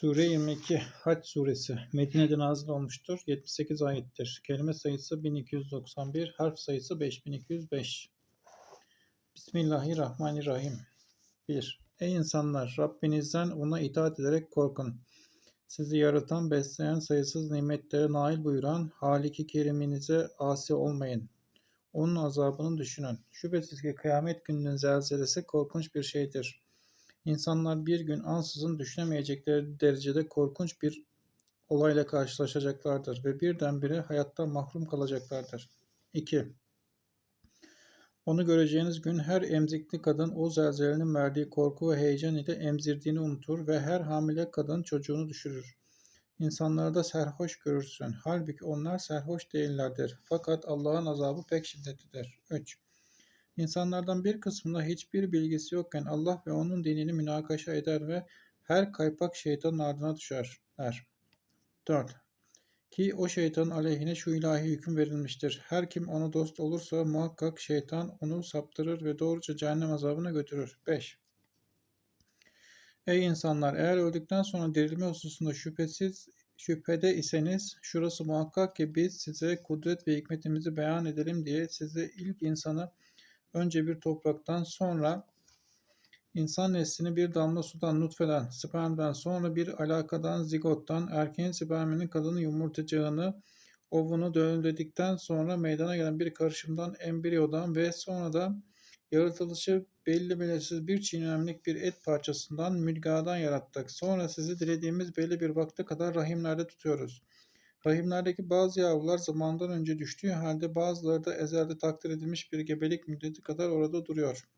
Sure 22 Hac suresi Medine'de nazil olmuştur. 78 ayettir. Kelime sayısı 1291, harf sayısı 5205. Bismillahirrahmanirrahim. 1. Ey insanlar! Rabbinizden ona itaat ederek korkun. Sizi yaratan, besleyen, sayısız nimetlere nail buyuran Halik-i Kerim'inize asi olmayın. Onun azabını düşünün. Şüphesiz ki kıyamet gününün zelzelesi korkunç bir şeydir. İnsanlar bir gün ansızın düşünemeyecekleri derecede korkunç bir olayla karşılaşacaklardır ve birdenbire hayattan mahrum kalacaklardır. 2. Onu göreceğiniz gün her emzikli kadın o zelzelenin verdiği korku ve heyecan ile emzirdiğini unutur ve her hamile kadın çocuğunu düşürür. İnsanları da serhoş görürsün. Halbuki onlar serhoş değillerdir. Fakat Allah'ın azabı pek şiddetlidir. 3. İnsanlardan bir kısmında hiçbir bilgisi yokken Allah ve onun dinini münakaşa eder ve her kaypak şeytanın ardına düşerler. 4. Ki o şeytanın aleyhine şu ilahi hüküm verilmiştir. Her kim ona dost olursa muhakkak şeytan onu saptırır ve doğruca cehennem azabına götürür. 5. Ey insanlar! Eğer öldükten sonra dirilme hususunda şüphesiz şüphede iseniz şurası muhakkak ki biz size kudret ve hikmetimizi beyan edelim diye size ilk insanı önce bir topraktan sonra insan neslini bir damla sudan nutfeden, spermden sonra bir alakadan, zigottan, erkeğin sperminin kadının yumurtacığını, ovunu döndürdükten sonra meydana gelen bir karışımdan, embriyodan ve sonra da yaratılışı belli belirsiz bir çiğnemlik bir et parçasından, mülgadan yarattık. Sonra sizi dilediğimiz belli bir vakte kadar rahimlerde tutuyoruz. Rahimlerdeki bazı yavrular zamandan önce düştüğü halde bazıları da ezelde takdir edilmiş bir gebelik müddeti kadar orada duruyor.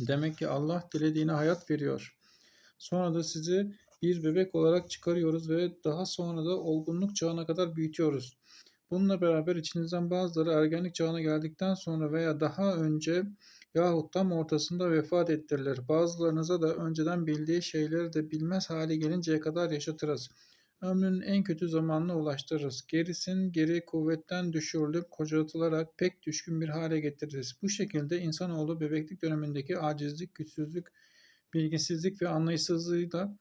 Demek ki Allah dilediğine hayat veriyor. Sonra da sizi bir bebek olarak çıkarıyoruz ve daha sonra da olgunluk çağına kadar büyütüyoruz. Bununla beraber içinizden bazıları ergenlik çağına geldikten sonra veya daha önce yahut tam ortasında vefat ettirilir. Bazılarınıza da önceden bildiği şeyleri de bilmez hale gelinceye kadar yaşatırız ömrünün en kötü zamanına ulaştırırız. Gerisin geri kuvvetten düşürülüp kocatılarak pek düşkün bir hale getiririz. Bu şekilde insanoğlu bebeklik dönemindeki acizlik, güçsüzlük, bilgisizlik ve anlayışsızlığıyla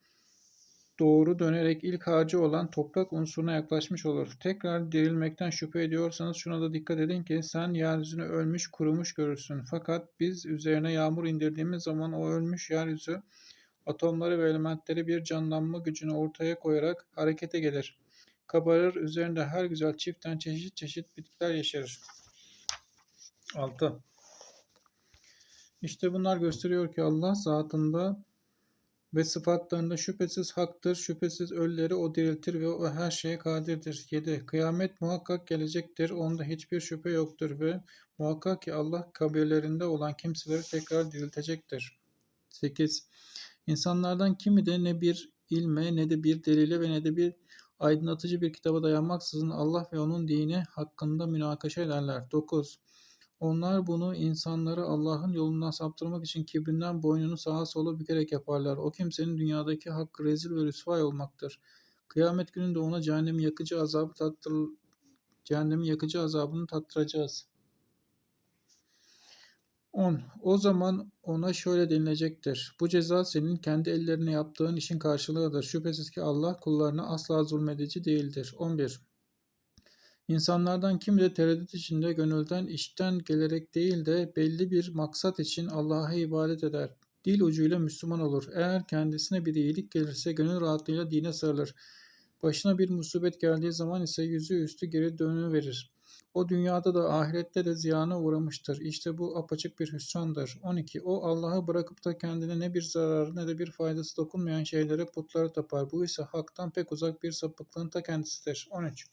doğru dönerek ilk harcı olan toprak unsuruna yaklaşmış olur. Tekrar dirilmekten şüphe ediyorsanız şuna da dikkat edin ki sen yeryüzünü ölmüş, kurumuş görürsün. Fakat biz üzerine yağmur indirdiğimiz zaman o ölmüş yeryüzü atomları ve elementleri bir canlanma gücünü ortaya koyarak harekete gelir. Kabarır, üzerinde her güzel çiftten çeşit çeşit bitkiler yeşerir. 6. İşte bunlar gösteriyor ki Allah zatında ve sıfatlarında şüphesiz haktır, şüphesiz ölüleri o diriltir ve o her şeye kadirdir. 7. Kıyamet muhakkak gelecektir, onda hiçbir şüphe yoktur ve muhakkak ki Allah kabirlerinde olan kimseleri tekrar diriltecektir. 8. İnsanlardan kimi de ne bir ilme ne de bir delile ve ne de bir aydınlatıcı bir kitaba dayanmaksızın Allah ve onun dini hakkında münakaşa ederler. 9. Onlar bunu insanları Allah'ın yolundan saptırmak için kibrinden boynunu sağa sola bükerek yaparlar. O kimsenin dünyadaki hakkı rezil ve rüsvay olmaktır. Kıyamet gününde ona cehennemi yakıcı azabı tattır cehennemin yakıcı azabını tattıracağız. 10. O zaman ona şöyle denilecektir. Bu ceza senin kendi ellerine yaptığın işin karşılığıdır. Şüphesiz ki Allah kullarına asla zulmedici değildir. 11. İnsanlardan kimi de tereddüt içinde gönülden işten gelerek değil de belli bir maksat için Allah'a ibadet eder. Dil ucuyla Müslüman olur. Eğer kendisine bir iyilik gelirse gönül rahatlığıyla dine sarılır. Başına bir musibet geldiği zaman ise yüzü üstü geri dönüverir. O dünyada da ahirette de ziyana uğramıştır. İşte bu apaçık bir hüsrandır. 12. O Allah'ı bırakıp da kendine ne bir zararı ne de bir faydası dokunmayan şeylere putları tapar. Bu ise haktan pek uzak bir sapıklığın ta kendisidir. 13.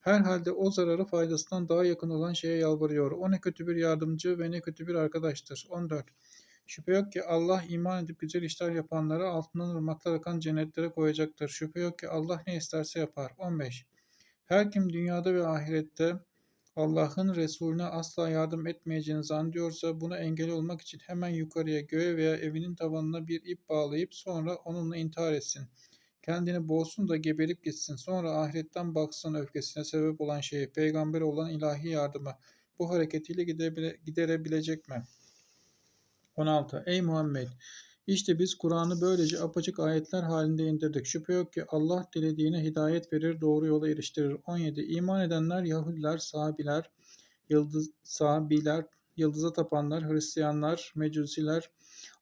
Herhalde o zararı faydasından daha yakın olan şeye yalvarıyor. O ne kötü bir yardımcı ve ne kötü bir arkadaştır. 14. Şüphe yok ki Allah iman edip güzel işler yapanlara altından ırmaklar akan cennetlere koyacaktır. Şüphe yok ki Allah ne isterse yapar. 15. Her kim dünyada ve ahirette Allah'ın Resulüne asla yardım etmeyeceğini zannediyorsa buna engel olmak için hemen yukarıya göğe veya evinin tavanına bir ip bağlayıp sonra onunla intihar etsin. Kendini boğsun da geberip gitsin. Sonra ahiretten baksın öfkesine sebep olan şeyi, peygamber olan ilahi yardıma. Bu hareketiyle giderebilecek mi? 16. Ey Muhammed! İşte biz Kur'an'ı böylece apaçık ayetler halinde indirdik. Şüphe yok ki Allah dilediğine hidayet verir, doğru yola eriştirir. 17. İman edenler Yahudiler, Sabiler, Yıldız, Sabiler, Yıldıza tapanlar, Hristiyanlar, Mecusiler,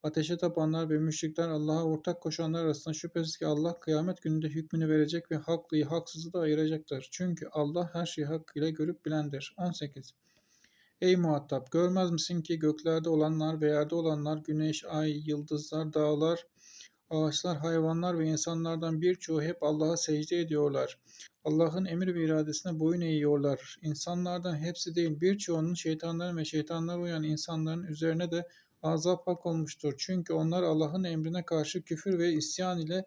ateşe tapanlar ve müşrikler Allah'a ortak koşanlar arasında şüphesiz ki Allah kıyamet gününde hükmünü verecek ve haklıyı haksızı da ayıracaktır. Çünkü Allah her şeyi hakkıyla görüp bilendir. 18. Ey muhatap görmez misin ki göklerde olanlar ve yerde olanlar güneş, ay, yıldızlar, dağlar, ağaçlar, hayvanlar ve insanlardan birçoğu hep Allah'a secde ediyorlar. Allah'ın emir ve iradesine boyun eğiyorlar. İnsanlardan hepsi değil birçoğunun şeytanların ve şeytanlara uyan insanların üzerine de azap hak olmuştur. Çünkü onlar Allah'ın emrine karşı küfür ve isyan ile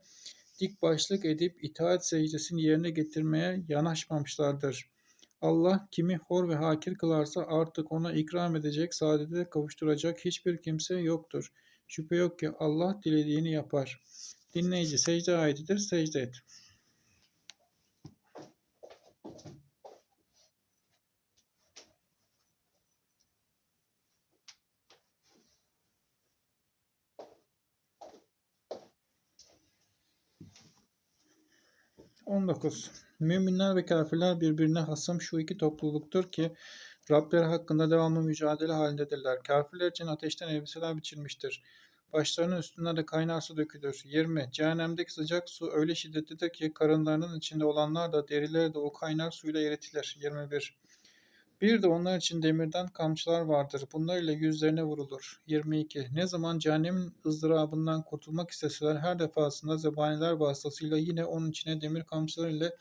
dik başlık edip itaat secdesini yerine getirmeye yanaşmamışlardır. Allah kimi hor ve hakir kılarsa artık ona ikram edecek, saadete kavuşturacak hiçbir kimse yoktur. Şüphe yok ki Allah dilediğini yapar. Dinleyici secde ayetidir, secde et. On dokuz. Müminler ve kafirler birbirine hasım şu iki topluluktur ki Rableri hakkında devamlı mücadele halindedirler. Kafirler için ateşten elbiseler biçilmiştir. Başlarının üstüne de kaynar su dökülür. 20. Cehennemdeki sıcak su öyle şiddetlidir ki karınlarının içinde olanlar da derileri de o kaynar suyla eritilir. 21. Bir de onlar için demirden kamçılar vardır. Bunlar ile yüzlerine vurulur. 22. Ne zaman cehennemin ızdırabından kurtulmak isteseler her defasında zebaniler vasıtasıyla yine onun içine demir kamçılar ile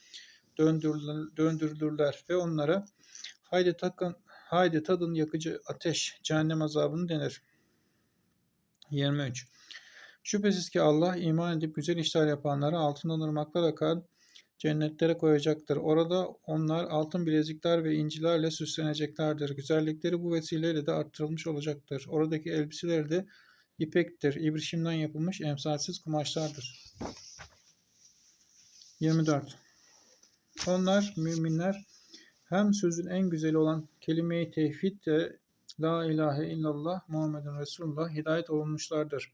döndürülür, döndürülürler ve onlara haydi takın haydi tadın yakıcı ateş cehennem azabını denir. 23. Şüphesiz ki Allah iman edip güzel işler yapanlara altından ırmaklar akan cennetlere koyacaktır. Orada onlar altın bilezikler ve incilerle süsleneceklerdir. Güzellikleri bu vesileyle de arttırılmış olacaktır. Oradaki elbiseleri de ipektir. İbrişimden yapılmış emsalsiz kumaşlardır. 24. Onlar müminler hem sözün en güzeli olan kelime-i tevhid de La ilahe illallah Muhammedun Resulullah hidayet olunmuşlardır.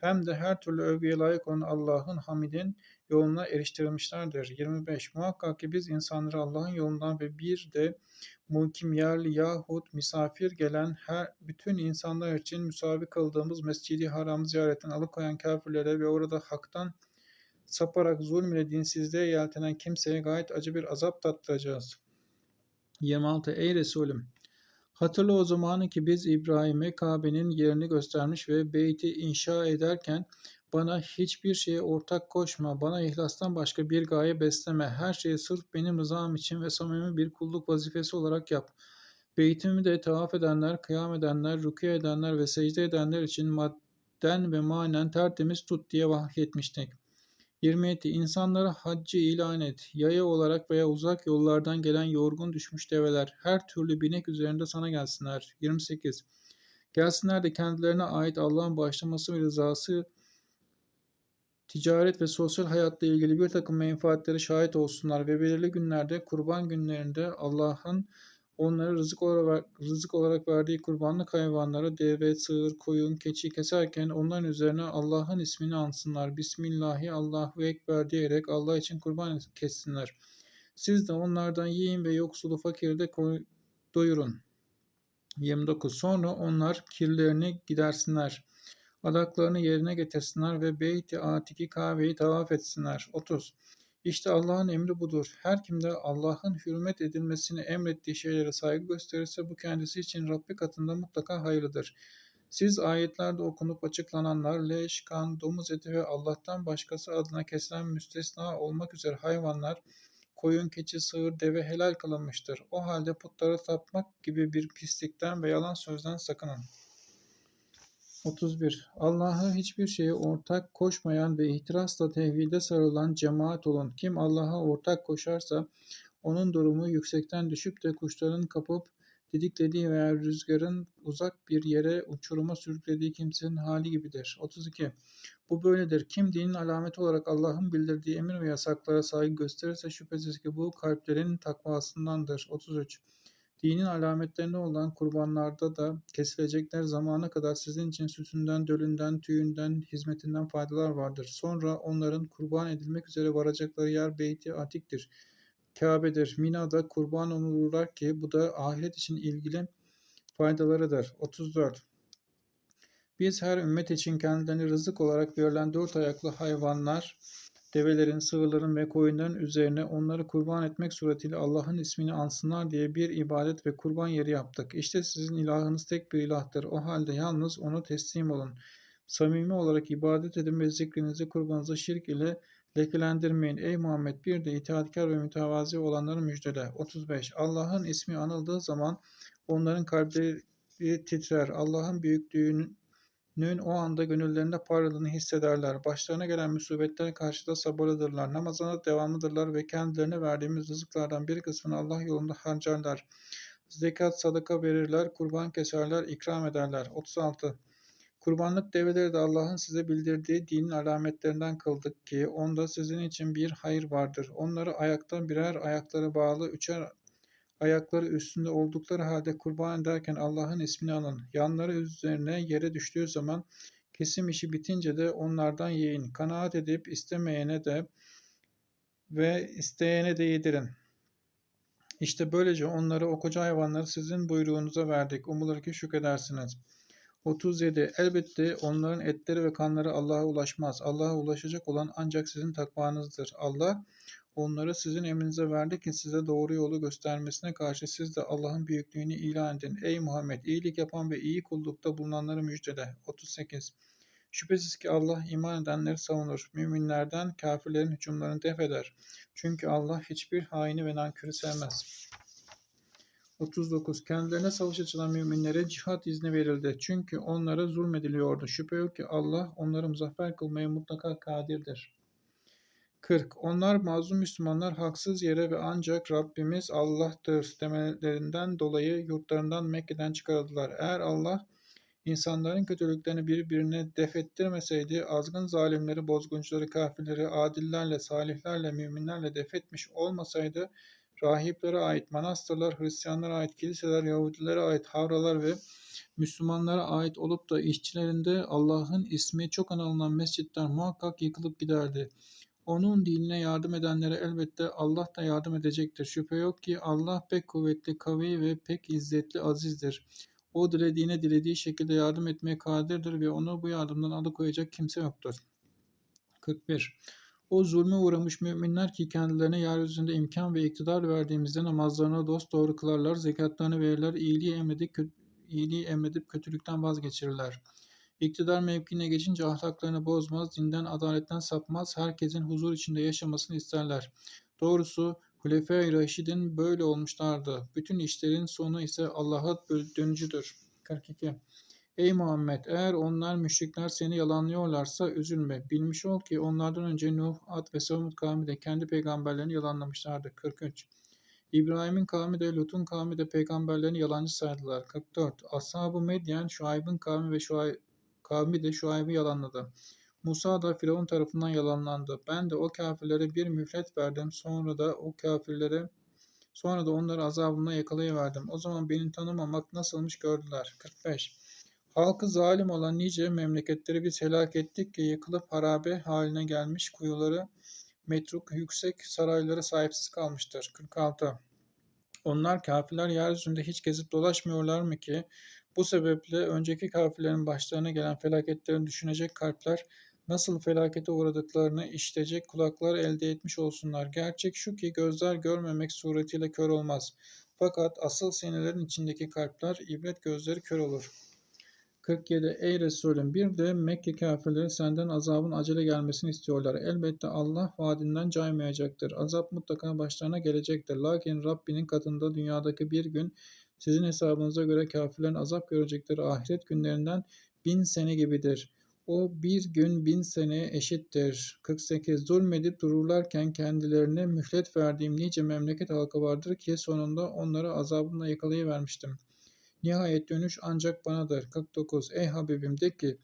Hem de her türlü övgüye layık olan Allah'ın hamidin yoluna eriştirilmişlerdir. 25. Muhakkak ki biz insanları Allah'ın yolundan ve bir de mukim yerli yahut misafir gelen her bütün insanlar için müsavi kıldığımız Mescidi Haram ziyaretten alıkoyan kafirlere ve orada haktan saparak zulm ile dinsizliğe yeltenen kimseye gayet acı bir azap tattıracağız. 26. Ey Resulüm! Hatırla o zamanı ki biz İbrahim'e Kabe'nin yerini göstermiş ve beyti inşa ederken bana hiçbir şeye ortak koşma, bana ihlastan başka bir gaye besleme, her şeyi sırf benim rızam için ve samimi bir kulluk vazifesi olarak yap. Beytimi de tavaf edenler, kıyam edenler, rükû edenler ve secde edenler için madden ve manen tertemiz tut diye vahyetmiştik. 27. İnsanlara haccı ilan et. Yaya olarak veya uzak yollardan gelen yorgun düşmüş develer her türlü binek üzerinde sana gelsinler. 28. Gelsinler de kendilerine ait Allah'ın bağışlaması ve rızası ticaret ve sosyal hayatla ilgili bir takım menfaatleri şahit olsunlar ve belirli günlerde kurban günlerinde Allah'ın onlara rızık olarak, rızık olarak verdiği kurbanlık hayvanları deve, sığır, koyun, keçi keserken onların üzerine Allah'ın ismini ansınlar. Bismillahi Allahu Ekber diyerek Allah için kurban kessinler. Siz de onlardan yiyin ve yoksulu fakiri de doyurun. 29. Sonra onlar kirlerini gidersinler. Adaklarını yerine getirsinler ve Beyt-i Atik'i kahveyi tavaf etsinler. 30. İşte Allah'ın emri budur. Her kimde Allah'ın hürmet edilmesini emrettiği şeylere saygı gösterirse bu kendisi için Rabbi katında mutlaka hayırlıdır. Siz ayetlerde okunup açıklananlar, leş, kan, domuz eti ve Allah'tan başkası adına kesilen müstesna olmak üzere hayvanlar, koyun, keçi, sığır, deve helal kılınmıştır. O halde putlara tapmak gibi bir pislikten ve yalan sözden sakının. 31. Allah'a hiçbir şeye ortak koşmayan ve ihtirasla tevhide sarılan cemaat olun. Kim Allah'a ortak koşarsa onun durumu yüksekten düşüp de kuşların kapıp didiklediği veya rüzgarın uzak bir yere uçuruma sürüklediği kimsenin hali gibidir. 32. Bu böyledir. Kim dinin alameti olarak Allah'ın bildirdiği emir ve yasaklara saygı gösterirse şüphesiz ki bu kalplerin takvasındandır. 33. Dinin alametlerine olan kurbanlarda da kesilecekler zamana kadar sizin için sütünden, dölünden, tüyünden, hizmetinden faydalar vardır. Sonra onların kurban edilmek üzere varacakları yer Beyt-i Atik'tir. Kabe'dir. Mina'da kurban olurlar ki bu da ahiret için ilgili faydalarıdır. 34. Biz her ümmet için kendilerini rızık olarak verilen dört ayaklı hayvanlar, develerin, sığırların ve koyunların üzerine onları kurban etmek suretiyle Allah'ın ismini ansınlar diye bir ibadet ve kurban yeri yaptık. İşte sizin ilahınız tek bir ilahtır. O halde yalnız onu teslim olun. Samimi olarak ibadet edin ve zikrinizi kurbanınızı şirk ile lekelendirmeyin. Ey Muhammed bir de itaatkar ve mütevazi olanları müjdele. 35. Allah'ın ismi anıldığı zaman onların kalpleri titrer. Allah'ın büyüklüğünün Nün o anda gönüllerinde parladığını hissederler. Başlarına gelen musibetler karşıda sabırlıdırlar. Namazına devamlıdırlar ve kendilerine verdiğimiz rızıklardan bir kısmını Allah yolunda harcarlar. Zekat, sadaka verirler, kurban keserler, ikram ederler. 36. Kurbanlık develeri de Allah'ın size bildirdiği dinin alametlerinden kıldık ki onda sizin için bir hayır vardır. Onları ayaktan birer ayakları bağlı üçer ayakları üstünde oldukları halde kurban ederken Allah'ın ismini alın. Yanları üzerine yere düştüğü zaman kesim işi bitince de onlardan yiyin. Kanaat edip istemeyene de ve isteyene de yedirin. İşte böylece onları o koca hayvanları sizin buyruğunuza verdik. Umulur ki şükredersiniz. 37. Elbette onların etleri ve kanları Allah'a ulaşmaz. Allah'a ulaşacak olan ancak sizin takvanızdır. Allah Onları sizin emrinize verdi ki size doğru yolu göstermesine karşı siz de Allah'ın büyüklüğünü ilan edin. Ey Muhammed! iyilik yapan ve iyi kullukta bulunanları müjdele. 38. Şüphesiz ki Allah iman edenleri savunur. Müminlerden kafirlerin hücumlarını def eder. Çünkü Allah hiçbir haini ve nankörü sevmez. 39. Kendilerine savaş açılan müminlere cihat izni verildi. Çünkü onlara zulmediliyordu. Şüphe yok ki Allah onları muzaffer kılmaya mutlaka kadirdir. 40. Onlar mazlum Müslümanlar haksız yere ve ancak Rabbimiz Allah'tır demelerinden dolayı yurtlarından Mekke'den çıkarıldılar. Eğer Allah insanların kötülüklerini birbirine def ettirmeseydi azgın zalimleri, bozguncuları, kafirleri, adillerle, salihlerle, müminlerle def etmiş olmasaydı rahiplere ait manastırlar, Hristiyanlara ait kiliseler, Yahudilere ait havralar ve Müslümanlara ait olup da işçilerinde Allah'ın ismi çok anılan mescitler muhakkak yıkılıp giderdi. Onun dinine yardım edenlere elbette Allah da yardım edecektir. Şüphe yok ki Allah pek kuvvetli, kavi ve pek izzetli, azizdir. O dilediğine dilediği şekilde yardım etmeye kadirdir ve onu bu yardımdan alıkoyacak kimse yoktur. 41. O zulme uğramış müminler ki kendilerine yeryüzünde imkan ve iktidar verdiğimizde namazlarına dost doğru kılarlar, zekatlarını verirler, iyiliği emredip, iyiliği emredip kötülükten vazgeçirirler. İktidar mevkine geçince ahlaklarını bozmaz, dinden, adaletten sapmaz, herkesin huzur içinde yaşamasını isterler. Doğrusu Hulefai Raşid'in böyle olmuşlardı. Bütün işlerin sonu ise Allah'a dönücüdür. 42. Ey Muhammed eğer onlar müşrikler seni yalanlıyorlarsa üzülme. Bilmiş ol ki onlardan önce Nuh, Ad ve Samud kavmi de kendi peygamberlerini yalanlamışlardı. 43. İbrahim'in kavmi de Lut'un kavmi de peygamberlerini yalancı saydılar. 44. Ashab-ı Medyen, Şuayb'ın kavmi ve Şuayb Kavmi de Şuayb'ı yalanladı. Musa da Firavun tarafından yalanlandı. Ben de o kafirlere bir mühlet verdim. Sonra da o kafirlere sonra da onları azabımla yakalayıverdim. O zaman beni tanımamak nasılmış gördüler. 45. Halkı zalim olan nice memleketleri biz helak ettik ki yıkılıp harabe haline gelmiş kuyuları metruk yüksek sarayları sahipsiz kalmıştır. 46. Onlar kafirler yeryüzünde hiç gezip dolaşmıyorlar mı ki bu sebeple önceki kafirlerin başlarına gelen felaketlerini düşünecek kalpler nasıl felakete uğradıklarını işitecek kulaklar elde etmiş olsunlar. Gerçek şu ki gözler görmemek suretiyle kör olmaz. Fakat asıl sinelerin içindeki kalpler ibret gözleri kör olur. 47. Ey Resulüm bir de Mekke kafirleri senden azabın acele gelmesini istiyorlar. Elbette Allah vaadinden caymayacaktır. Azap mutlaka başlarına gelecektir. Lakin Rabbinin katında dünyadaki bir gün sizin hesabınıza göre kafirlerin azap görecekleri ahiret günlerinden bin sene gibidir. O bir gün bin seneye eşittir. 48. Zulmedip dururlarken kendilerine mühlet verdiğim nice memleket halkı vardır ki sonunda onları azabımla yakalayıvermiştim. Nihayet dönüş ancak banadır. 49. Ey Habibim de ki,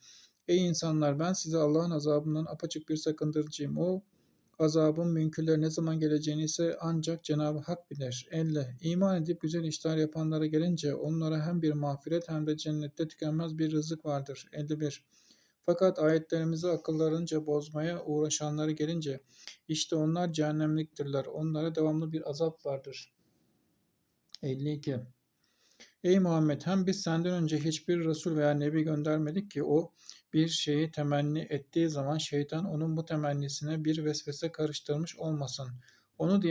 Ey insanlar ben size Allah'ın azabından apaçık bir sakındırıcıyım. O Azabın münkürler ne zaman geleceğini ise ancak Cenab-ı Hak bilir. 50. İman edip güzel işler yapanlara gelince onlara hem bir mağfiret hem de cennette tükenmez bir rızık vardır. 51. Fakat ayetlerimizi akıllarınca bozmaya uğraşanlara gelince işte onlar cehennemliktirler. Onlara devamlı bir azap vardır. 52. Ey Muhammed hem biz senden önce hiçbir Resul veya Nebi göndermedik ki o bir şeyi temenni ettiği zaman şeytan onun bu temennisine bir vesvese karıştırmış olmasın. Onu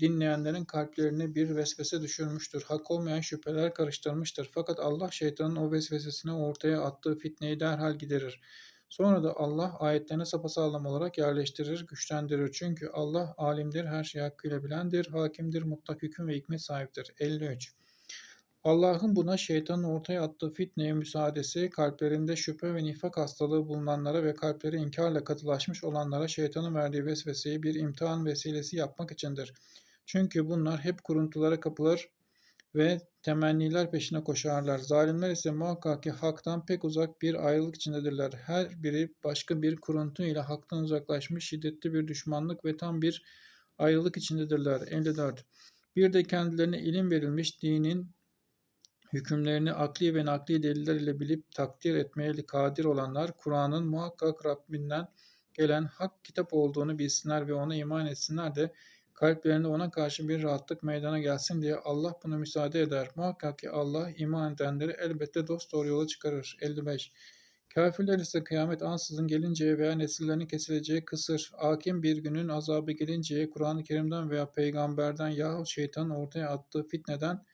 dinleyenlerin kalplerine bir vesvese düşürmüştür. Hak olmayan şüpheler karıştırmıştır. Fakat Allah şeytanın o vesvesesine ortaya attığı fitneyi derhal giderir. Sonra da Allah ayetlerini sapasağlam olarak yerleştirir, güçlendirir. Çünkü Allah alimdir, her şeyi hakkıyla bilendir, hakimdir, mutlak hüküm ve hikmet sahiptir. 53. Allah'ın buna şeytanın ortaya attığı fitneye müsaadesi, kalplerinde şüphe ve nifak hastalığı bulunanlara ve kalpleri inkarla katılaşmış olanlara şeytanın verdiği vesveseyi bir imtihan vesilesi yapmak içindir. Çünkü bunlar hep kuruntulara kapılır ve temenniler peşine koşarlar. Zalimler ise muhakkak ki haktan pek uzak bir ayrılık içindedirler. Her biri başka bir kuruntu ile haktan uzaklaşmış şiddetli bir düşmanlık ve tam bir ayrılık içindedirler. 54. Bir de kendilerine ilim verilmiş dinin hükümlerini akli ve nakli deliller ile bilip takdir etmeye kadir olanlar Kur'an'ın muhakkak Rabbinden gelen hak kitap olduğunu bilsinler ve ona iman etsinler de kalplerinde ona karşı bir rahatlık meydana gelsin diye Allah bunu müsaade eder. Muhakkak ki Allah iman edenleri elbette dost doğru yola çıkarır. 55. Kafirler ise kıyamet ansızın gelinceye veya nesillerinin kesileceği kısır, hakim bir günün azabı gelinceye Kur'an-ı Kerim'den veya peygamberden yahut şeytanın ortaya attığı fitneden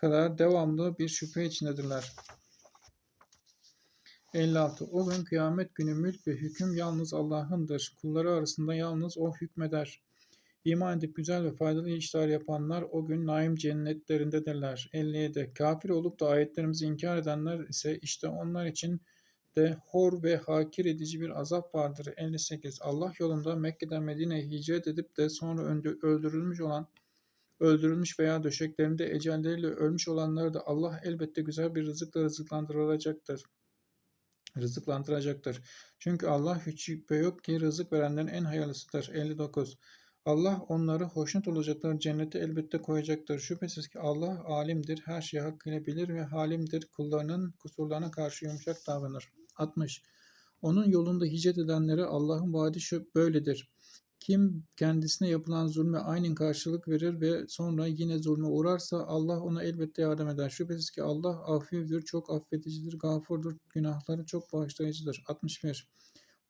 kadar devamlı bir şüphe içindedirler. 56. O gün kıyamet günü mülk ve hüküm yalnız Allah'ındır. Kulları arasında yalnız O hükmeder. İman edip güzel ve faydalı işler yapanlar o gün naim cennetlerindedirler. 57. Kafir olup da ayetlerimizi inkar edenler ise işte onlar için de hor ve hakir edici bir azap vardır. 58. Allah yolunda Mekke'den Medine'ye hicret edip de sonra öldürülmüş olan öldürülmüş veya döşeklerinde ecelleriyle ölmüş olanları da Allah elbette güzel bir rızıkla rızıklandıracaktır. Rızıklandıracaktır. Çünkü Allah hiç şüphe yok ki rızık verenlerin en hayırlısıdır. 59. Allah onları hoşnut olacakları cennete elbette koyacaktır. Şüphesiz ki Allah alimdir, her şeyi hakkıyla bilir ve halimdir. Kullarının kusurlarına karşı yumuşak davranır. 60. Onun yolunda hicret edenlere Allah'ın vaadi şu böyledir. Kim kendisine yapılan zulme aynen karşılık verir ve sonra yine zulme uğrarsa Allah ona elbette yardım eder. Şüphesiz ki Allah afiydir, çok affedicidir, gafurdur, günahları çok bağışlayıcıdır. 61.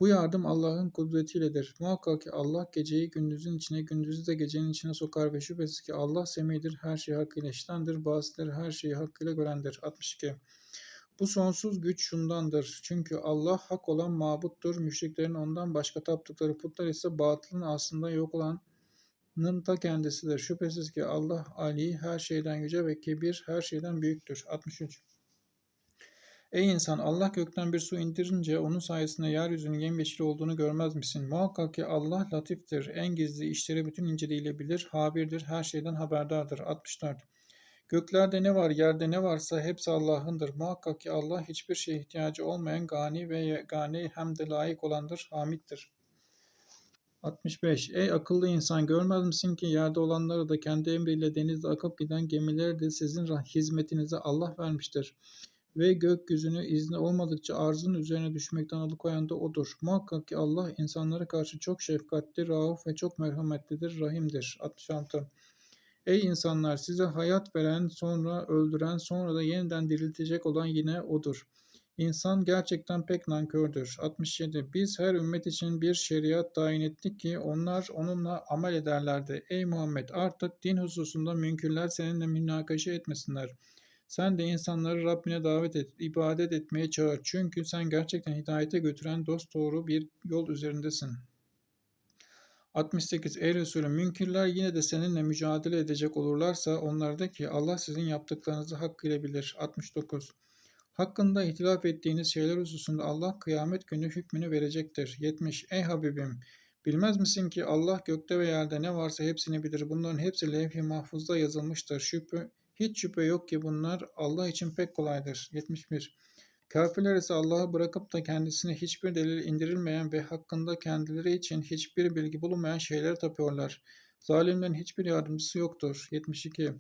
Bu yardım Allah'ın kudretiyledir. Muhakkak ki Allah geceyi gündüzün içine, gündüzü de gecenin içine sokar ve şüphesiz ki Allah semidir, her şeyi hakkıyla işitendir, bazıları her şeyi hakkıyla görendir. 62. Bu sonsuz güç şundandır. Çünkü Allah hak olan mabuttur. Müşriklerin ondan başka taptıkları putlar ise batılın aslında yok olanın ta kendisidir. Şüphesiz ki Allah Ali her şeyden yüce ve kebir her şeyden büyüktür. 63. Ey insan Allah gökten bir su indirince onun sayesinde yeryüzünün yemyeşil olduğunu görmez misin? Muhakkak ki Allah latiftir. En gizli işleri bütün inceliğiyle bilir. Habirdir. Her şeyden haberdardır. 64. Göklerde ne var, yerde ne varsa hepsi Allah'ındır. Muhakkak ki Allah hiçbir şeye ihtiyacı olmayan gani ve gani hem de layık olandır, hamittir. 65. Ey akıllı insan görmez misin ki yerde olanları da kendi emriyle denizde akıp giden gemileri de sizin hizmetinize Allah vermiştir. Ve gökyüzünü izni olmadıkça arzın üzerine düşmekten alıkoyan da odur. Muhakkak ki Allah insanlara karşı çok şefkatli, rauf ve çok merhametlidir, rahimdir. 66. Ey insanlar size hayat veren, sonra öldüren, sonra da yeniden diriltecek olan yine O'dur. İnsan gerçekten pek nankördür. 67. Biz her ümmet için bir şeriat tayin ettik ki onlar onunla amel ederlerdi. Ey Muhammed artık din hususunda münkürler seninle münakaşa etmesinler. Sen de insanları Rabbine davet et, ibadet etmeye çağır. Çünkü sen gerçekten hidayete götüren dost doğru bir yol üzerindesin. 68. Ey Resulüm münkirler yine de seninle mücadele edecek olurlarsa onlarda ki Allah sizin yaptıklarınızı hakkıyla bilir. 69. Hakkında ihtilaf ettiğiniz şeyler hususunda Allah kıyamet günü hükmünü verecektir. 70. Ey Habibim! Bilmez misin ki Allah gökte ve yerde ne varsa hepsini bilir. Bunların hepsi levh-i mahfuzda yazılmıştır. Şüphe, hiç şüphe yok ki bunlar Allah için pek kolaydır. 71. Kafirler ise Allah'ı bırakıp da kendisine hiçbir delil indirilmeyen ve hakkında kendileri için hiçbir bilgi bulunmayan şeylere tapıyorlar. Zalimlerin hiçbir yardımcısı yoktur. 72.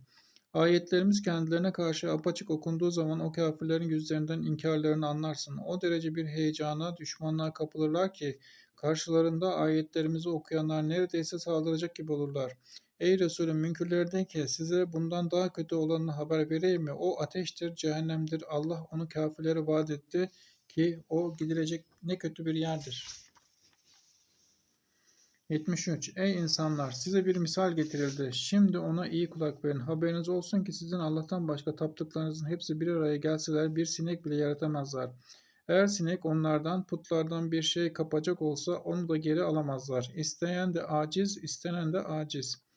Ayetlerimiz kendilerine karşı apaçık okunduğu zaman o kafirlerin yüzlerinden inkarlarını anlarsın. O derece bir heyecana düşmanlığa kapılırlar ki karşılarında ayetlerimizi okuyanlar neredeyse saldıracak gibi olurlar. Ey Resulüm münkürleri de ki size bundan daha kötü olanını haber vereyim mi? O ateştir, cehennemdir. Allah onu kafirlere vaat etti ki o gidilecek ne kötü bir yerdir. 73. Ey insanlar! Size bir misal getirildi. Şimdi ona iyi kulak verin. Haberiniz olsun ki sizin Allah'tan başka taptıklarınızın hepsi bir araya gelseler bir sinek bile yaratamazlar. Eğer sinek onlardan, putlardan bir şey kapacak olsa onu da geri alamazlar. İsteyen de aciz, istenen de aciz.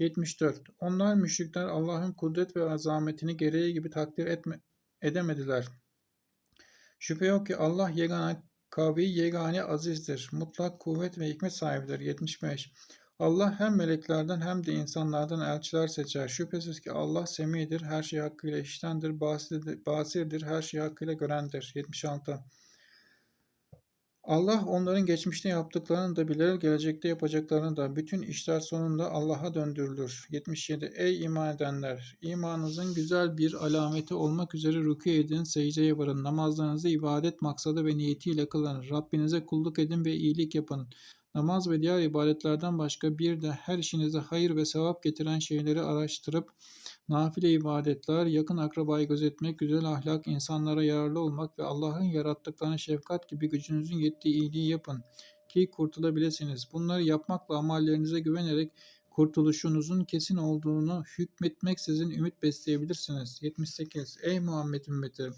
74. Onlar müşrikler Allah'ın kudret ve azametini gereği gibi takdir etme, edemediler. Şüphe yok ki Allah yegane kavi, yegane azizdir. Mutlak kuvvet ve hikmet sahibidir. 75. Allah hem meleklerden hem de insanlardan elçiler seçer. Şüphesiz ki Allah semidir, her şeyi hakkıyla işitendir, basirdir, basirdir her şeyi hakkıyla görendir. 76. Allah onların geçmişte yaptıklarını da bilir, gelecekte yapacaklarını da. Bütün işler sonunda Allah'a döndürülür. 77. Ey iman edenler! imanınızın güzel bir alameti olmak üzere rükû edin, secdeye varın. Namazlarınızı ibadet maksadı ve niyetiyle kılın. Rabbinize kulluk edin ve iyilik yapın. Namaz ve diğer ibadetlerden başka bir de her işinize hayır ve sevap getiren şeyleri araştırıp nafile ibadetler, yakın akrabayı gözetmek, güzel ahlak, insanlara yararlı olmak ve Allah'ın yarattıklarına şefkat gibi gücünüzün yettiği iyiliği yapın ki kurtulabilirsiniz. Bunları yapmakla amallerinize güvenerek kurtuluşunuzun kesin olduğunu hükmetmeksizin ümit besleyebilirsiniz. 78. Ey Muhammed ümmeti!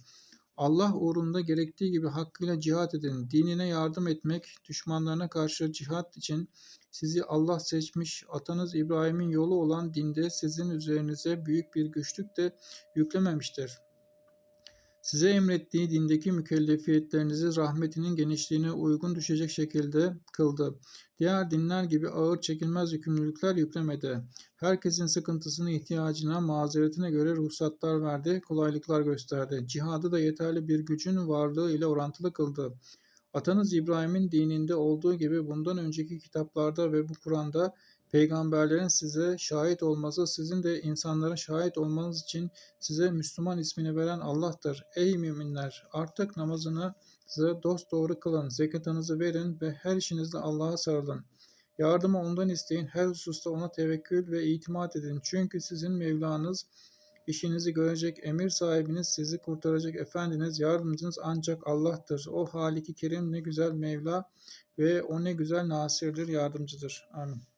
Allah uğrunda gerektiği gibi hakkıyla cihat edin. Dinine yardım etmek, düşmanlarına karşı cihat için sizi Allah seçmiş. Atanız İbrahim'in yolu olan dinde sizin üzerinize büyük bir güçlük de yüklememiştir. Size emrettiği dindeki mükellefiyetlerinizi rahmetinin genişliğine uygun düşecek şekilde kıldı. Diğer dinler gibi ağır çekilmez yükümlülükler yüklemedi. Herkesin sıkıntısını, ihtiyacına, mazeretine göre ruhsatlar verdi, kolaylıklar gösterdi. Cihadı da yeterli bir gücün varlığı ile orantılı kıldı. Atanız İbrahim'in dininde olduğu gibi bundan önceki kitaplarda ve bu Kur'an'da Peygamberlerin size şahit olması, sizin de insanlara şahit olmanız için size Müslüman ismini veren Allah'tır. Ey müminler! Artık namazınızı dosdoğru kılın, zekatınızı verin ve her işinizde Allah'a sarılın. Yardımı ondan isteyin, her hususta ona tevekkül ve itimat edin. Çünkü sizin Mevlanız, işinizi görecek, emir sahibiniz, sizi kurtaracak efendiniz, yardımcınız ancak Allah'tır. O Haliki Kerim ne güzel Mevla ve o ne güzel Nasirdir, yardımcıdır. Amin.